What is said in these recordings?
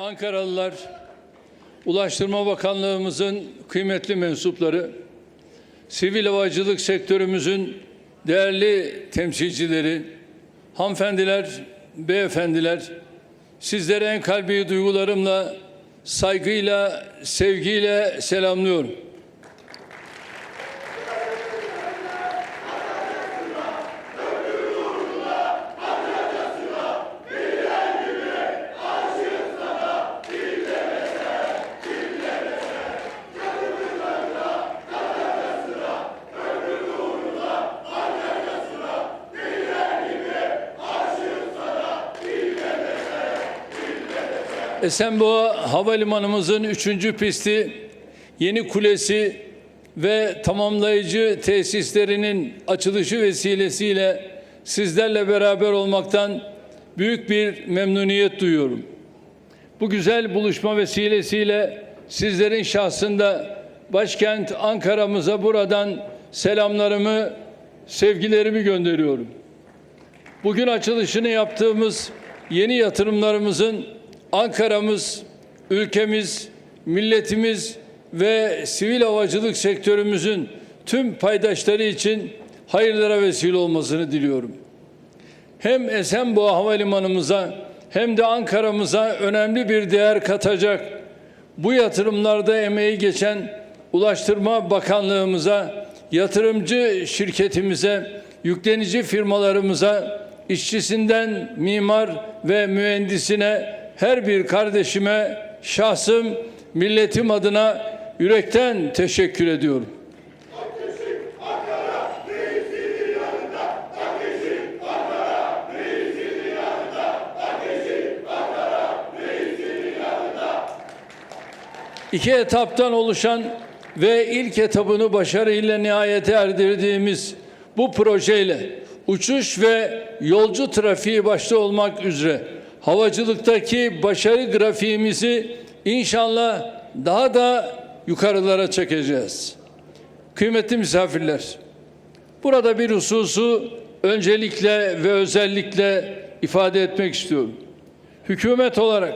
Ankaralılar, Ulaştırma Bakanlığımızın kıymetli mensupları, sivil havacılık sektörümüzün değerli temsilcileri, hanımefendiler, beyefendiler, sizlere en kalbi duygularımla, saygıyla, sevgiyle selamlıyorum. Esenboğa Havalimanımızın üçüncü pisti, yeni kulesi ve tamamlayıcı tesislerinin açılışı vesilesiyle sizlerle beraber olmaktan büyük bir memnuniyet duyuyorum. Bu güzel buluşma vesilesiyle sizlerin şahsında başkent Ankara'mıza buradan selamlarımı, sevgilerimi gönderiyorum. Bugün açılışını yaptığımız yeni yatırımlarımızın Ankara'mız, ülkemiz, milletimiz ve sivil havacılık sektörümüzün tüm paydaşları için hayırlara vesile olmasını diliyorum. Hem Esenboğa Havalimanımıza hem de Ankara'mıza önemli bir değer katacak bu yatırımlarda emeği geçen Ulaştırma Bakanlığımıza, yatırımcı şirketimize, yüklenici firmalarımıza, işçisinden mimar ve mühendisine her bir kardeşime şahsım, milletim adına yürekten teşekkür ediyorum. İki etaptan oluşan ve ilk etabını başarıyla nihayete erdirdiğimiz bu projeyle uçuş ve yolcu trafiği başta olmak üzere havacılıktaki başarı grafiğimizi inşallah daha da yukarılara çekeceğiz. Kıymetli misafirler, burada bir hususu öncelikle ve özellikle ifade etmek istiyorum. Hükümet olarak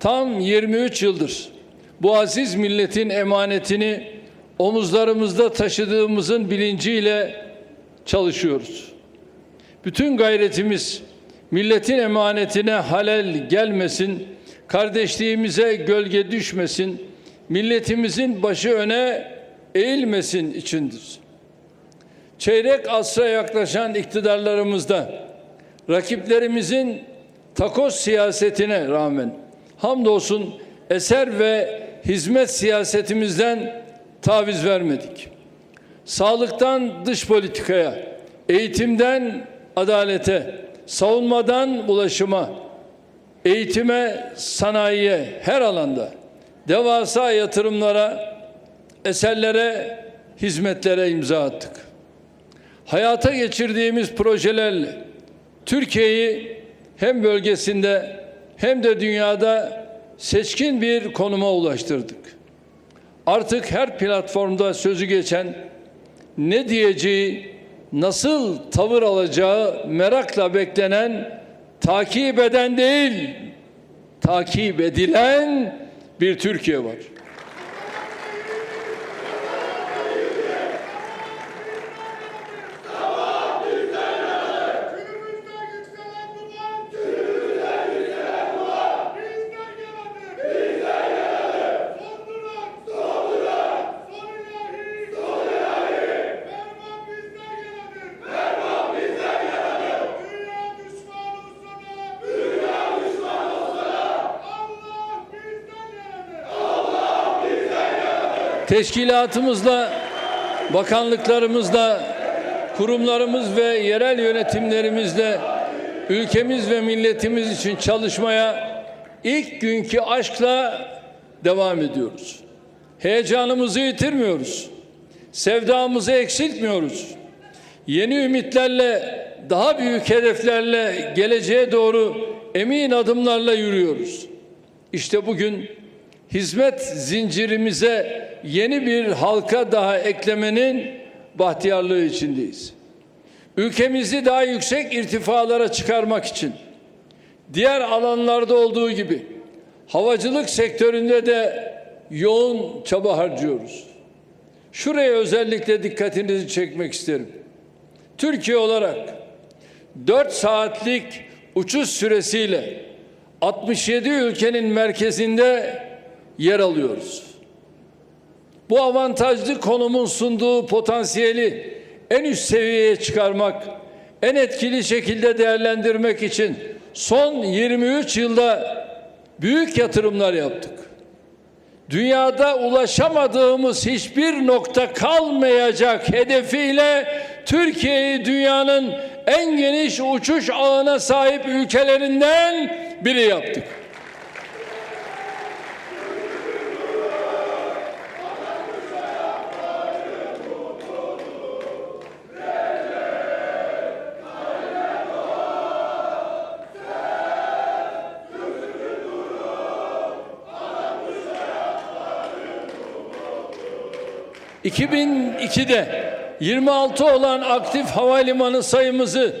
tam 23 yıldır bu aziz milletin emanetini omuzlarımızda taşıdığımızın bilinciyle çalışıyoruz. Bütün gayretimiz milletin emanetine halel gelmesin, kardeşliğimize gölge düşmesin, milletimizin başı öne eğilmesin içindir. Çeyrek asra yaklaşan iktidarlarımızda rakiplerimizin takoz siyasetine rağmen hamdolsun eser ve hizmet siyasetimizden taviz vermedik. Sağlıktan dış politikaya, eğitimden adalete, savunmadan ulaşıma, eğitime, sanayiye her alanda devasa yatırımlara, eserlere, hizmetlere imza attık. Hayata geçirdiğimiz projelerle Türkiye'yi hem bölgesinde hem de dünyada seçkin bir konuma ulaştırdık. Artık her platformda sözü geçen ne diyeceği, nasıl tavır alacağı merakla beklenen, takip eden değil, takip edilen bir Türkiye var. Teşkilatımızla, bakanlıklarımızla, kurumlarımız ve yerel yönetimlerimizle ülkemiz ve milletimiz için çalışmaya ilk günkü aşkla devam ediyoruz. Heyecanımızı yitirmiyoruz. Sevdamızı eksiltmiyoruz. Yeni ümitlerle, daha büyük hedeflerle geleceğe doğru emin adımlarla yürüyoruz. İşte bugün hizmet zincirimize yeni bir halka daha eklemenin bahtiyarlığı içindeyiz. Ülkemizi daha yüksek irtifalara çıkarmak için diğer alanlarda olduğu gibi Havacılık sektöründe de yoğun çaba harcıyoruz. Şuraya özellikle dikkatinizi çekmek isterim. Türkiye olarak 4 saatlik uçuş süresiyle 67 ülkenin merkezinde yer alıyoruz. Bu avantajlı konumun sunduğu potansiyeli en üst seviyeye çıkarmak, en etkili şekilde değerlendirmek için son 23 yılda büyük yatırımlar yaptık. Dünyada ulaşamadığımız hiçbir nokta kalmayacak hedefiyle Türkiye'yi dünyanın en geniş uçuş ağına sahip ülkelerinden biri yaptık. ...2002'de 26 olan aktif havalimanı sayımızı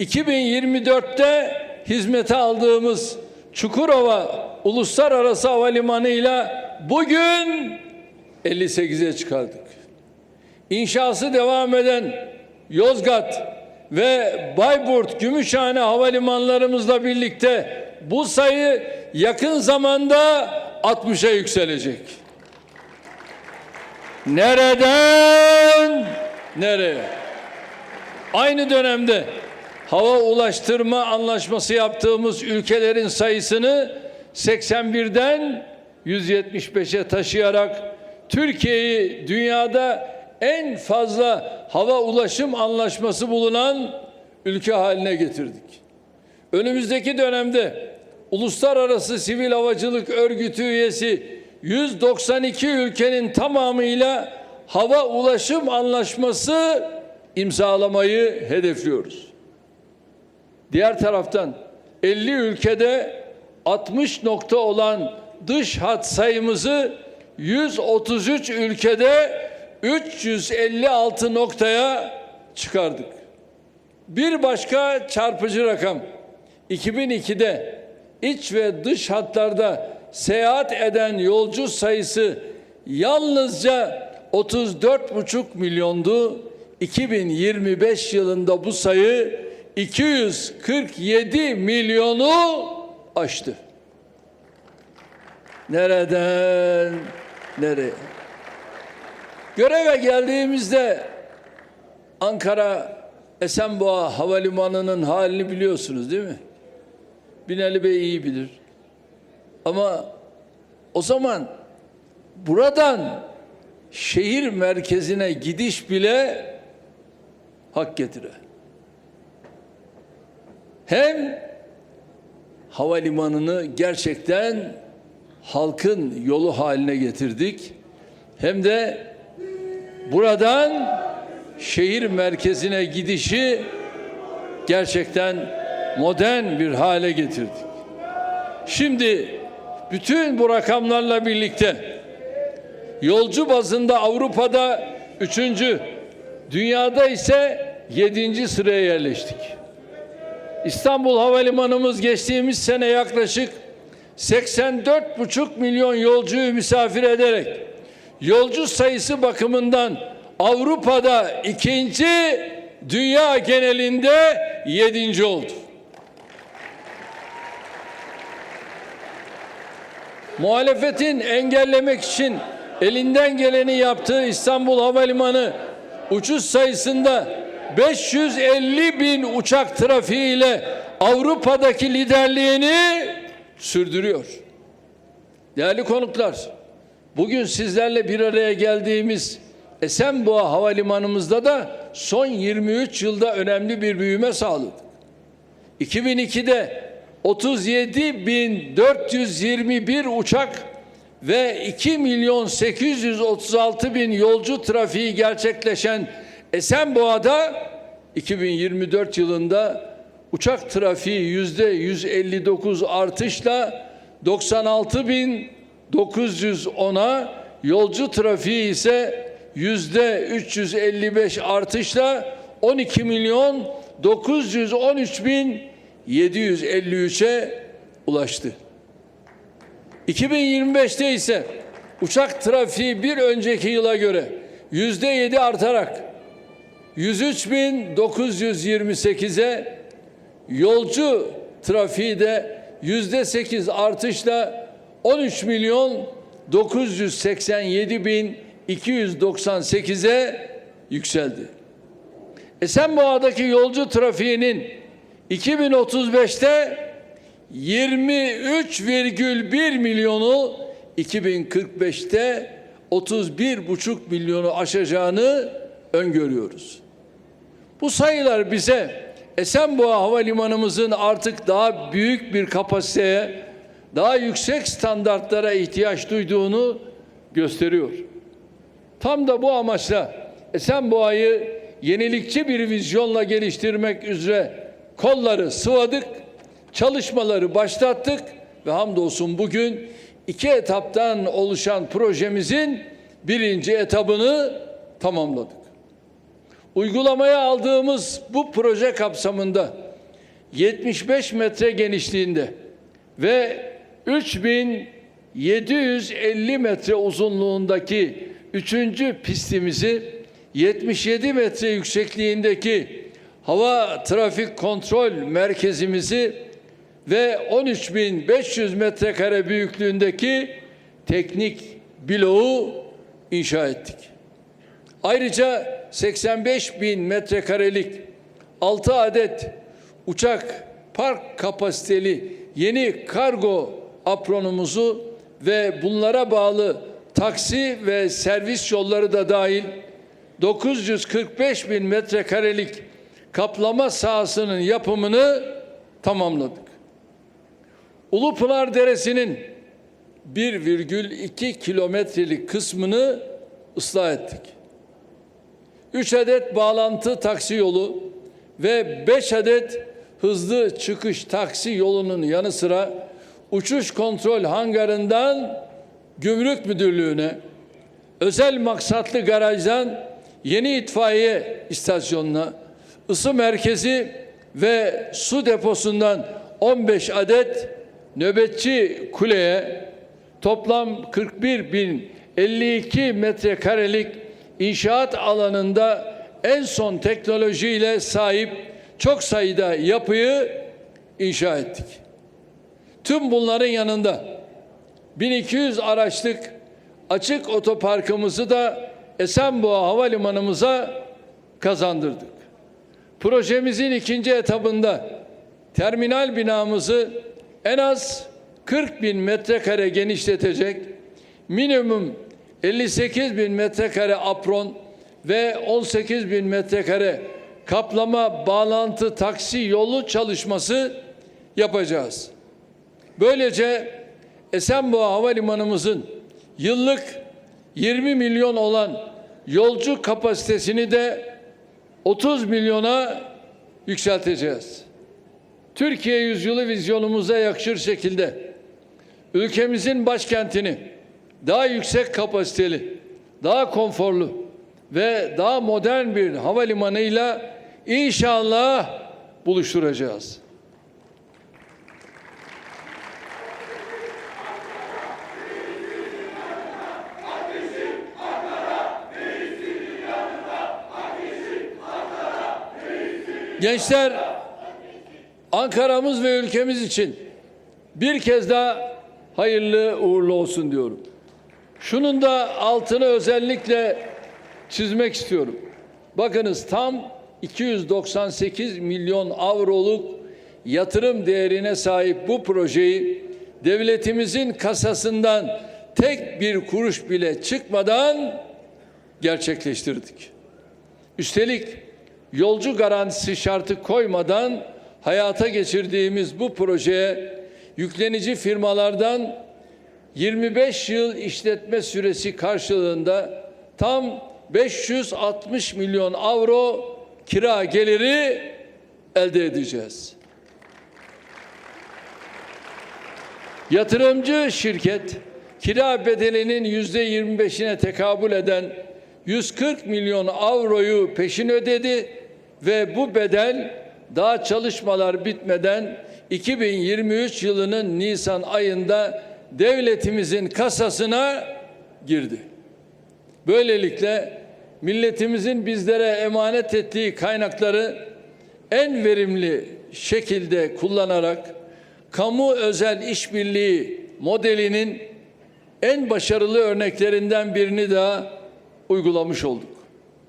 2024'te hizmete aldığımız Çukurova Uluslararası Havalimanı ile bugün 58'e çıkardık. İnşası devam eden Yozgat ve Bayburt Gümüşhane havalimanlarımızla birlikte bu sayı yakın zamanda 60'a yükselecek. Nereden nereye? Aynı dönemde hava ulaştırma anlaşması yaptığımız ülkelerin sayısını 81'den 175'e taşıyarak Türkiye'yi dünyada en fazla hava ulaşım anlaşması bulunan ülke haline getirdik. Önümüzdeki dönemde Uluslararası Sivil Havacılık Örgütü üyesi 192 ülkenin tamamıyla hava ulaşım anlaşması imzalamayı hedefliyoruz. Diğer taraftan 50 ülkede 60 nokta olan dış hat sayımızı 133 ülkede 356 noktaya çıkardık. Bir başka çarpıcı rakam 2002'de iç ve dış hatlarda seyahat eden yolcu sayısı yalnızca 34,5 milyondu. 2025 yılında bu sayı 247 milyonu aştı. Nereden nereye? Göreve geldiğimizde Ankara Esenboğa Havalimanı'nın halini biliyorsunuz değil mi? Binali Bey iyi bilir. Ama o zaman buradan şehir merkezine gidiş bile hak getire. Hem havalimanını gerçekten halkın yolu haline getirdik. Hem de buradan şehir merkezine gidişi gerçekten modern bir hale getirdik. Şimdi bütün bu rakamlarla birlikte yolcu bazında Avrupa'da üçüncü, dünyada ise yedinci sıraya yerleştik. İstanbul Havalimanımız geçtiğimiz sene yaklaşık 84,5 milyon yolcuyu misafir ederek yolcu sayısı bakımından Avrupa'da ikinci, dünya genelinde yedinci oldu. Muhalefetin engellemek için elinden geleni yaptığı İstanbul Havalimanı uçuş sayısında 550 bin uçak trafiğiyle Avrupa'daki liderliğini sürdürüyor. Değerli konuklar, bugün sizlerle bir araya geldiğimiz Esenboğa Havalimanımızda da son 23 yılda önemli bir büyüme sağladık. 2002'de 37.421 uçak ve 2 milyon 836 bin yolcu trafiği gerçekleşen Esenboğa'da 2024 yılında uçak trafiği yüzde 159 artışla 96 bin 910'a yolcu trafiği ise yüzde 355 artışla 12 milyon 913 bin 753'e ulaştı. 2025'te ise uçak trafiği bir önceki yıla göre yüzde yedi artarak 103.928'e yolcu trafiği de yüzde sekiz artışla 13 milyon 987 bin 298'e yükseldi. Esenboğa'daki yolcu trafiğinin 2035'te 23,1 milyonu 2045'te 31,5 milyonu aşacağını öngörüyoruz. Bu sayılar bize Esenboğa Havalimanımızın artık daha büyük bir kapasiteye, daha yüksek standartlara ihtiyaç duyduğunu gösteriyor. Tam da bu amaçla Esenboğa'yı yenilikçi bir vizyonla geliştirmek üzere kolları sıvadık, çalışmaları başlattık ve hamdolsun bugün iki etaptan oluşan projemizin birinci etabını tamamladık. Uygulamaya aldığımız bu proje kapsamında 75 metre genişliğinde ve 3750 metre uzunluğundaki üçüncü pistimizi 77 metre yüksekliğindeki hava trafik kontrol merkezimizi ve 13.500 metrekare büyüklüğündeki teknik bloğu inşa ettik. Ayrıca 85 bin metrekarelik 6 adet uçak park kapasiteli yeni kargo apronumuzu ve bunlara bağlı taksi ve servis yolları da dahil 945 bin metrekarelik kaplama sahasının yapımını tamamladık. Ulupınar Deresi'nin 1,2 kilometrelik kısmını ıslah ettik. 3 adet bağlantı taksi yolu ve 5 adet hızlı çıkış taksi yolunun yanı sıra uçuş kontrol hangarından gümrük müdürlüğüne, özel maksatlı garajdan yeni itfaiye istasyonuna, ısı merkezi ve su deposundan 15 adet nöbetçi kuleye toplam 41 bin 52 metrekarelik inşaat alanında en son teknolojiyle sahip çok sayıda yapıyı inşa ettik. Tüm bunların yanında 1200 araçlık açık otoparkımızı da Esenboğa Havalimanımıza kazandırdık. Projemizin ikinci etabında terminal binamızı en az 40 bin metrekare genişletecek, minimum 58 bin metrekare apron ve 18 bin metrekare kaplama bağlantı taksi yolu çalışması yapacağız. Böylece Esenboğa Havalimanımızın yıllık 20 milyon olan yolcu kapasitesini de 30 milyona yükselteceğiz. Türkiye yüzyılı vizyonumuza yakışır şekilde ülkemizin başkentini daha yüksek kapasiteli, daha konforlu ve daha modern bir havalimanıyla inşallah buluşturacağız. Gençler Ankara'mız ve ülkemiz için bir kez daha hayırlı uğurlu olsun diyorum. Şunun da altını özellikle çizmek istiyorum. Bakınız tam 298 milyon avroluk yatırım değerine sahip bu projeyi devletimizin kasasından tek bir kuruş bile çıkmadan gerçekleştirdik. Üstelik yolcu garantisi şartı koymadan hayata geçirdiğimiz bu projeye yüklenici firmalardan 25 yıl işletme süresi karşılığında tam 560 milyon avro kira geliri elde edeceğiz. Yatırımcı şirket kira bedelinin yüzde 25'ine tekabül eden 140 milyon avroyu peşin ödedi ve bu bedel daha çalışmalar bitmeden 2023 yılının Nisan ayında devletimizin kasasına girdi. Böylelikle milletimizin bizlere emanet ettiği kaynakları en verimli şekilde kullanarak kamu özel işbirliği modelinin en başarılı örneklerinden birini daha uygulamış olduk.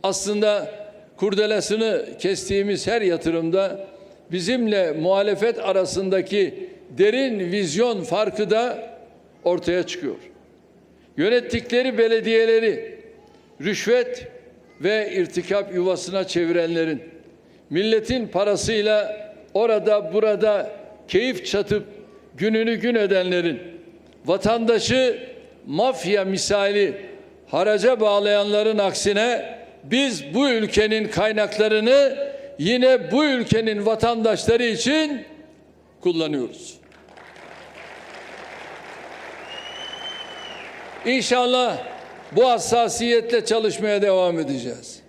Aslında kurdelesini kestiğimiz her yatırımda bizimle muhalefet arasındaki derin vizyon farkı da ortaya çıkıyor. Yönettikleri belediyeleri rüşvet ve irtikap yuvasına çevirenlerin milletin parasıyla orada burada keyif çatıp gününü gün edenlerin vatandaşı mafya misali haraca bağlayanların aksine biz bu ülkenin kaynaklarını yine bu ülkenin vatandaşları için kullanıyoruz. İnşallah bu hassasiyetle çalışmaya devam edeceğiz.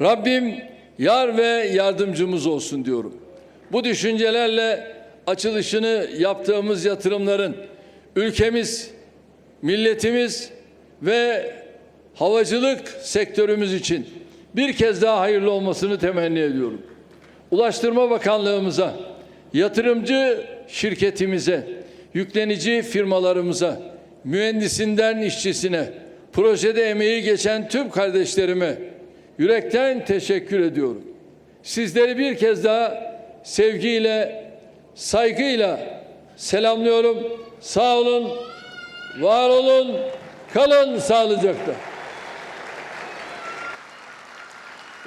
Rabbim yar ve yardımcımız olsun diyorum. Bu düşüncelerle açılışını yaptığımız yatırımların ülkemiz, milletimiz ve havacılık sektörümüz için bir kez daha hayırlı olmasını temenni ediyorum. Ulaştırma Bakanlığımıza, yatırımcı şirketimize, yüklenici firmalarımıza, mühendisinden işçisine, projede emeği geçen tüm kardeşlerime yürekten teşekkür ediyorum. Sizleri bir kez daha sevgiyle, saygıyla selamlıyorum. Sağ olun, var olun, kalın sağlıcakla.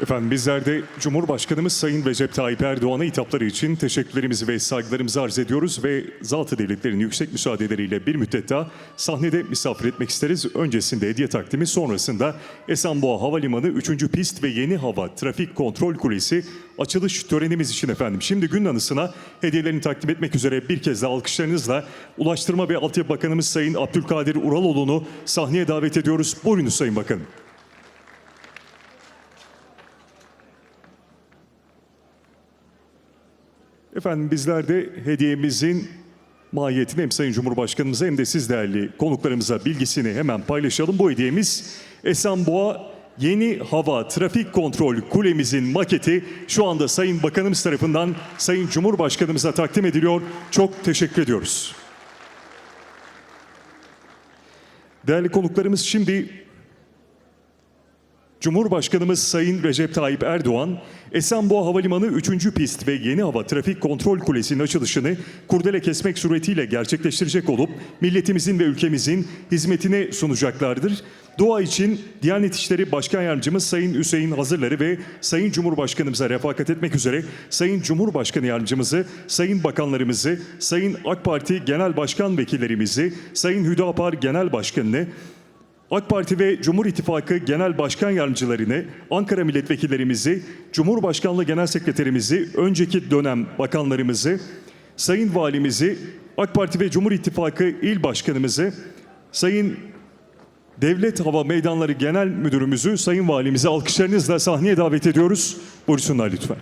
Efendim bizler de Cumhurbaşkanımız Sayın Recep Tayyip Erdoğan'a hitapları için teşekkürlerimizi ve saygılarımızı arz ediyoruz ve zat-ı devletlerin yüksek müsaadeleriyle bir müddet daha sahnede misafir etmek isteriz. Öncesinde hediye takdimi sonrasında Esenboğa Havalimanı 3. pist ve yeni hava trafik kontrol kulesi açılış törenimiz için efendim. Şimdi gün anısına hediyelerini takdim etmek üzere bir kez daha alkışlarınızla Ulaştırma ve Altyapı Bakanımız Sayın Abdülkadir Uraloğlu'nu sahneye davet ediyoruz. Buyurunuz Sayın Bakanım. Efendim bizler de hediyemizin mahiyetini hem Sayın Cumhurbaşkanımıza hem de siz değerli konuklarımıza bilgisini hemen paylaşalım. Bu hediyemiz Esenboğa Yeni Hava Trafik Kontrol Kulemizin maketi şu anda Sayın Bakanımız tarafından Sayın Cumhurbaşkanımıza takdim ediliyor. Çok teşekkür ediyoruz. Değerli konuklarımız şimdi Cumhurbaşkanımız Sayın Recep Tayyip Erdoğan, Esenboğa Havalimanı 3. pist ve yeni hava trafik kontrol kulesinin açılışını kurdele kesmek suretiyle gerçekleştirecek olup milletimizin ve ülkemizin hizmetine sunacaklardır. Dua için Diyanet İşleri Başkan Yardımcımız Sayın Hüseyin Hazırları ve Sayın Cumhurbaşkanımıza refakat etmek üzere Sayın Cumhurbaşkanı Yardımcımızı, Sayın Bakanlarımızı, Sayın AK Parti Genel Başkan Vekillerimizi, Sayın Hüdapar Genel Başkanını, AK Parti ve Cumhur İttifakı Genel Başkan Yardımcılarını, Ankara Milletvekillerimizi, Cumhurbaşkanlığı Genel Sekreterimizi, önceki dönem bakanlarımızı, Sayın Valimizi, AK Parti ve Cumhur İttifakı İl Başkanımızı, Sayın Devlet Hava Meydanları Genel Müdürümüzü, Sayın Valimizi alkışlarınızla sahneye davet ediyoruz. Buyursunlar lütfen.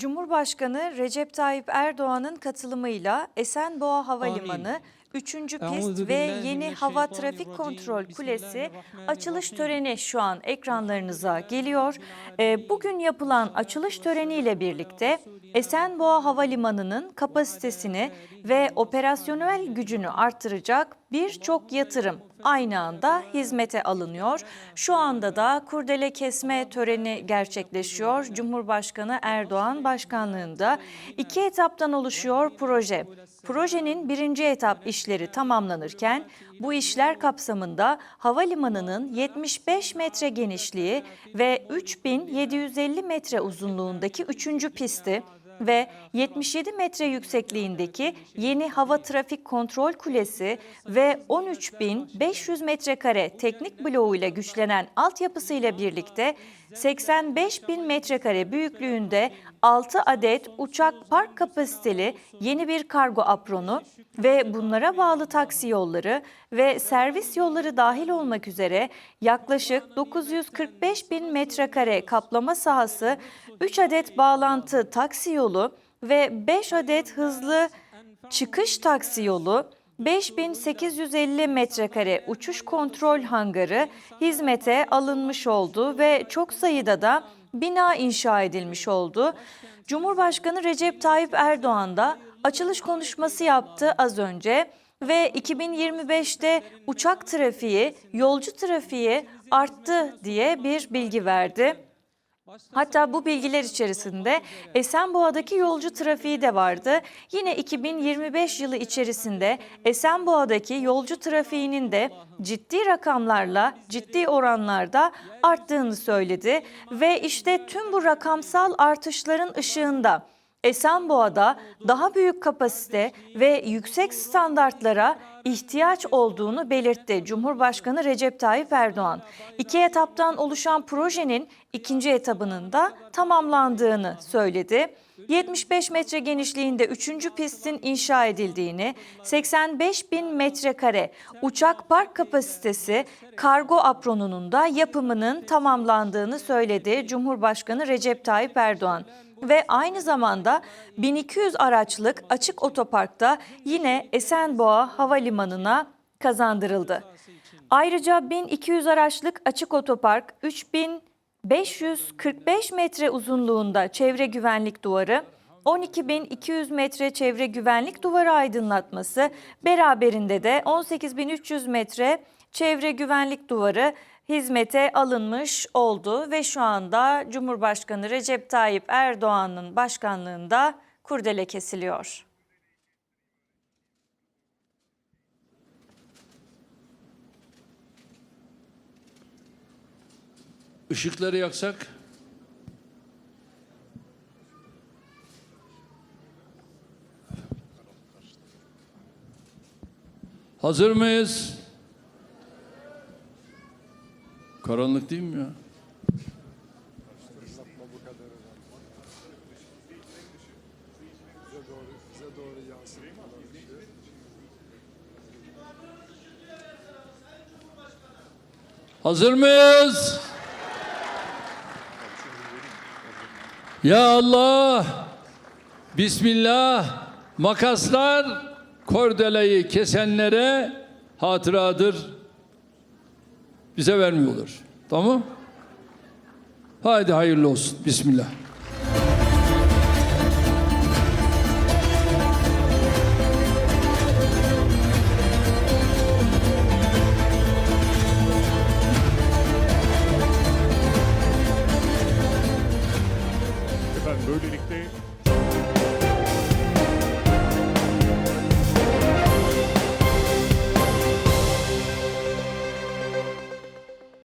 Cumhurbaşkanı Recep Tayyip Erdoğan'ın katılımıyla Esenboğa Havalimanı 3. pist ve yeni hava trafik kontrol kulesi açılış töreni şu an ekranlarınıza geliyor. Ee, Bugün yapılan açılış töreniyle birlikte Esenboğa Havalimanı'nın kapasitesini ve operasyonel gücünü artıracak birçok yatırım aynı anda hizmete alınıyor. Şu anda da kurdele kesme töreni gerçekleşiyor. Cumhurbaşkanı Erdoğan başkanlığında iki etaptan oluşuyor proje. Projenin birinci etap işleri tamamlanırken bu işler kapsamında havalimanının 75 metre genişliği ve 3750 metre uzunluğundaki 3. pisti ve 77 metre yüksekliğindeki yeni hava trafik kontrol kulesi ve 13.500 metrekare teknik bloğuyla güçlenen altyapısıyla birlikte 85 bin metrekare büyüklüğünde 6 adet uçak park kapasiteli yeni bir kargo apronu ve bunlara bağlı taksi yolları ve servis yolları dahil olmak üzere yaklaşık 945 bin metrekare kaplama sahası, 3 adet bağlantı taksi yolu ve 5 adet hızlı çıkış taksi yolu, 5850 metrekare uçuş kontrol hangarı hizmete alınmış oldu ve çok sayıda da bina inşa edilmiş oldu. Cumhurbaşkanı Recep Tayyip Erdoğan da açılış konuşması yaptı az önce ve 2025'te uçak trafiği, yolcu trafiği arttı diye bir bilgi verdi. Hatta bu bilgiler içerisinde Esenboğa'daki yolcu trafiği de vardı. Yine 2025 yılı içerisinde Esenboğa'daki yolcu trafiğinin de ciddi rakamlarla, ciddi oranlarda arttığını söyledi. Ve işte tüm bu rakamsal artışların ışığında Esenboğa'da daha büyük kapasite ve yüksek standartlara ihtiyaç olduğunu belirtti Cumhurbaşkanı Recep Tayyip Erdoğan. İki etaptan oluşan projenin ikinci etabının da tamamlandığını söyledi. 75 metre genişliğinde 3. pistin inşa edildiğini, 85 bin metrekare uçak park kapasitesi kargo apronunun da yapımının tamamlandığını söyledi Cumhurbaşkanı Recep Tayyip Erdoğan ve aynı zamanda 1200 araçlık açık otoparkta yine Esenboğa Havalimanı'na kazandırıldı. Ayrıca 1200 araçlık açık otopark 3545 metre uzunluğunda çevre güvenlik duvarı 12.200 metre çevre güvenlik duvarı aydınlatması beraberinde de 18.300 metre çevre güvenlik duvarı hizmete alınmış oldu ve şu anda Cumhurbaşkanı Recep Tayyip Erdoğan'ın başkanlığında kurdele kesiliyor. Işıkları yaksak. Hazır mıyız? Karanlık değil mi ya? Hazır mıyız? Ya Allah! Bismillah! Makaslar kordeleyi kesenlere hatıradır. Bize vermiyorlar. Tamam? Haydi hayırlı olsun. Bismillah.